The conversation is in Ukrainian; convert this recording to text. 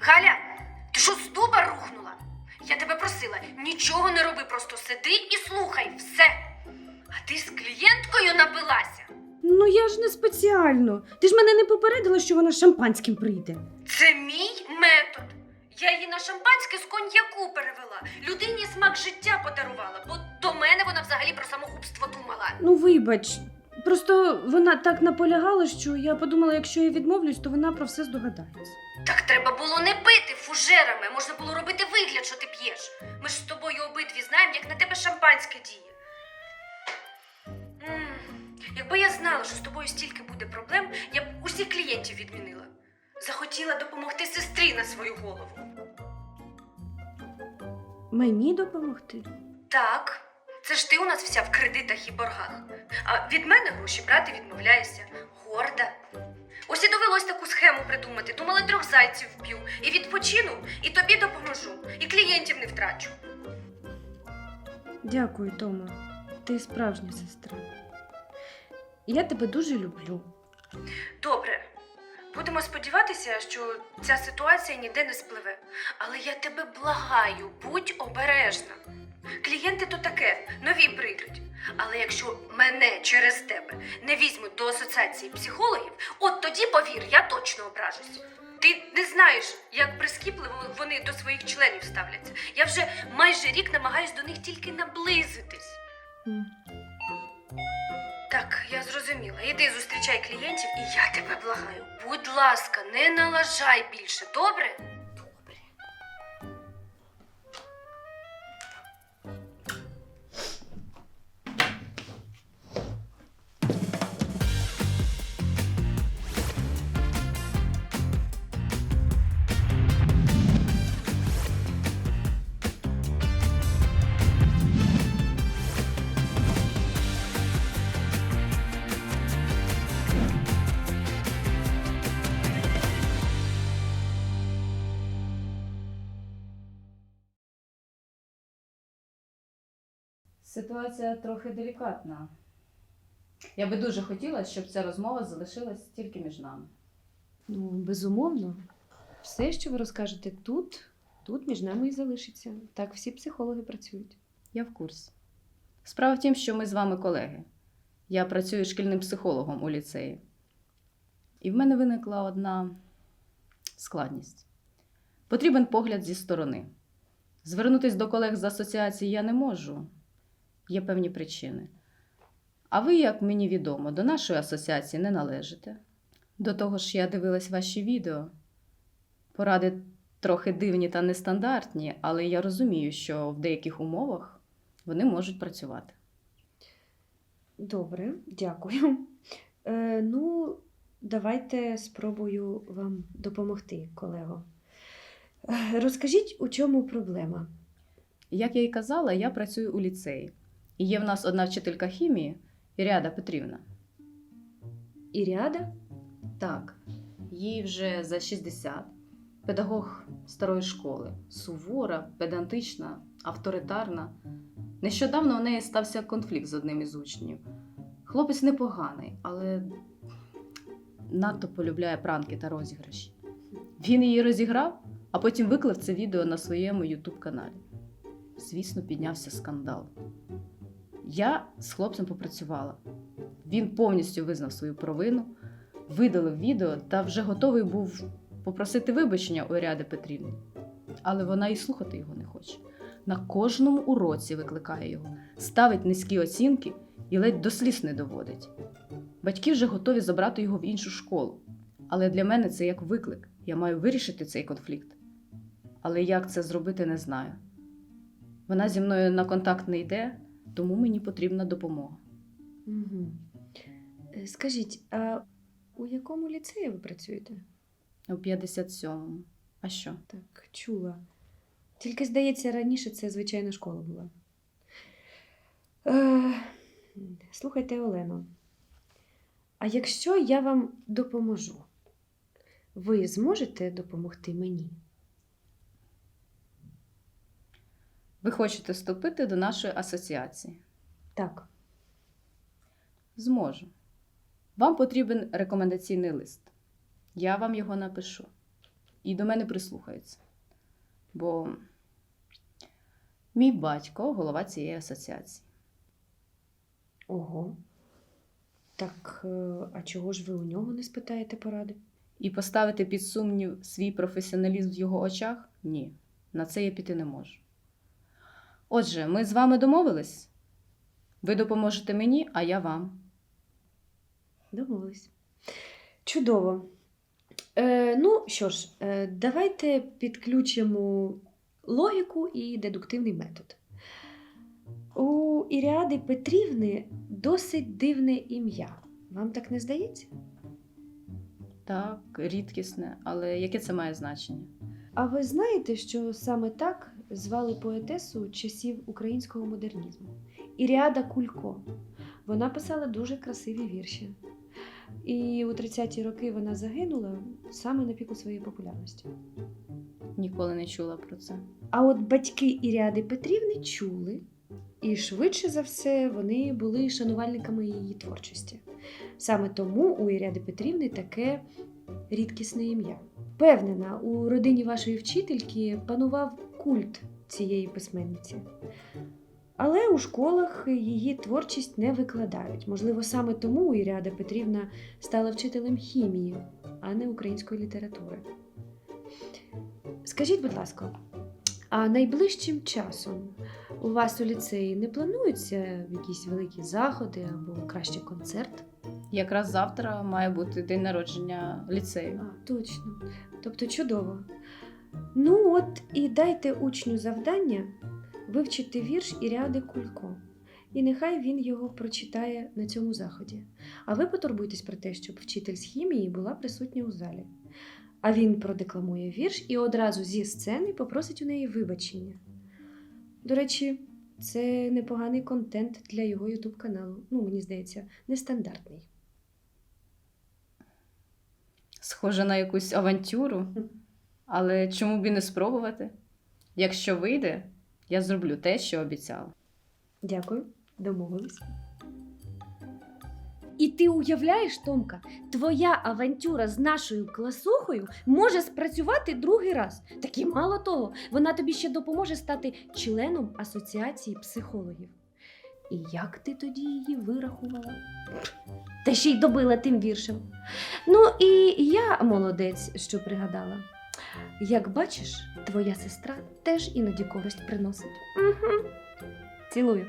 Галя, ти що з дуба рухнула? Я тебе просила, нічого не роби, просто сиди і слухай все. А ти з клієнткою напилася. Ну я ж не спеціально. Ти ж мене не попередила, що вона з шампанським прийде. Це мій метод. Я її на шампанське з коньяку перевела. Людині смак життя подарувала, бо до мене вона взагалі про самогубство думала. Ну, вибач. Просто вона так наполягала, що я подумала, якщо я відмовлюсь, то вона про все здогадається. Так треба було не пити фужерами, можна було робити вигляд, що ти п'єш. Ми ж з тобою обидві знаємо, як на тебе шампанське діє. М, Якби я знала, що з тобою стільки буде проблем, я б усіх клієнтів відмінила. Захотіла допомогти сестрі на свою голову. Мені допомогти? Так, це ж ти у нас вся в кредитах і боргах. А від мене гроші брати відмовляєшся. Горда. Ось і довелось таку схему придумати. Думала, трьох зайців вб'ю. І відпочину, і тобі допоможу, і клієнтів не втрачу. Дякую, Тома. Ти справжня сестра. Я тебе дуже люблю. Добре. Будемо сподіватися, що ця ситуація ніде не спливе. Але я тебе благаю, будь обережна. Клієнти то таке, нові прийдуть. Але якщо мене через тебе не візьмуть до асоціації психологів, от тоді, повір, я точно ображусь. Ти не знаєш, як прискіпливо вони до своїх членів ставляться. Я вже майже рік намагаюсь до них тільки наблизитись. Так, я зрозуміла. Іди зустрічай клієнтів, і я тебе благаю. Будь ласка, не налажай більше? Добре. Ситуація трохи делікатна. Я би дуже хотіла, щоб ця розмова залишилась тільки між нами. Ну, безумовно. Все, що ви розкажете тут, тут між нами і залишиться. Так всі психологи працюють. Я в курсі. Справа в тім, що ми з вами колеги. Я працюю шкільним психологом у ліцеї. І в мене виникла одна складність. Потрібен погляд зі сторони. Звернутися до колег з асоціації я не можу. Є певні причини. А ви, як мені відомо, до нашої асоціації не належите. До того ж, я дивилась ваші відео. Поради трохи дивні та нестандартні, але я розумію, що в деяких умовах вони можуть працювати. Добре, дякую. Е, ну, давайте спробую вам допомогти, колего. Е, розкажіть, у чому проблема? Як я і казала, я працюю у ліцеї. І є в нас одна вчителька хімії Іріада Петрівна. Іріада? Так, їй вже за 60. Педагог старої школи, сувора, педантична, авторитарна. Нещодавно у неї стався конфлікт з одним із учнів. Хлопець непоганий, але надто полюбляє пранки та розіграші. Він її розіграв, а потім виклав це відео на своєму ютуб каналі. Звісно, піднявся скандал. Я з хлопцем попрацювала. Він повністю визнав свою провину, видалив відео та вже готовий був попросити вибачення у Ряди Петрівни. Але вона і слухати його не хоче. На кожному уроці викликає його, ставить низькі оцінки і ледь до сліз не доводить. Батьки вже готові забрати його в іншу школу. Але для мене це як виклик. Я маю вирішити цей конфлікт. Але як це зробити, не знаю. Вона зі мною на контакт не йде, тому мені потрібна допомога. Угу. Скажіть, а у якому ліцеї ви працюєте? У 57-му. А що? Так, чула. Тільки, здається, раніше це звичайна школа була. Е, слухайте, Олено. А якщо я вам допоможу, ви зможете допомогти мені? Ви хочете вступити до нашої асоціації? Так. Зможу. Вам потрібен рекомендаційний лист. Я вам його напишу. і до мене прислухаються. Бо мій батько голова цієї асоціації. Ого. Так, е, а чого ж ви у нього не спитаєте поради? І поставити під сумнів свій професіоналізм в його очах? Ні, на це я піти не можу. Отже, ми з вами домовились? Ви допоможете мені, а я вам. Домовились. Чудово. Е, ну що ж, е, давайте підключимо логіку і дедуктивний метод. У Іріади Петрівни досить дивне ім'я. Вам так не здається? Так, рідкісне, але яке це має значення? А ви знаєте, що саме так звали поетесу часів українського модернізму? Іріада Кулько. Вона писала дуже красиві вірші. І у 30-ті роки вона загинула саме на піку своєї популярності. Ніколи не чула про це. А от батьки Іріади Петрівни чули, і швидше за все вони були шанувальниками її творчості. Саме тому у Іріади Петрівни таке рідкісне ім'я. Впевнена, у родині вашої вчительки панував культ цієї письменниці. Але у школах її творчість не викладають. Можливо, саме тому Іріада Петрівна стала вчителем хімії, а не української літератури. Скажіть, будь ласка, а найближчим часом у вас у ліцеї не плануються якісь великі заходи або краще концерт? Якраз завтра має бути день народження ліцею. А, точно. Тобто чудово. Ну от і дайте учню завдання вивчити вірш Іріади Кулько. І нехай він його прочитає на цьому заході. А ви потурбуйтесь про те, щоб вчитель з хімії була присутня у залі. А він продекламує вірш і одразу зі сцени попросить у неї вибачення. До речі, це непоганий контент для його ютуб каналу. Ну, мені здається, нестандартний. Схоже на якусь авантюру. Але чому б і не спробувати? Якщо вийде, я зроблю те, що обіцяла. Дякую, домовились. І ти уявляєш, Томка, твоя авантюра з нашою класухою може спрацювати другий раз. Так і мало того, вона тобі ще допоможе стати членом асоціації психологів. І як ти тоді її вирахувала? Та ще й добила тим віршем. Ну і я молодець, що пригадала. Як бачиш, твоя сестра теж іноді користь приносить. Угу. Цілую.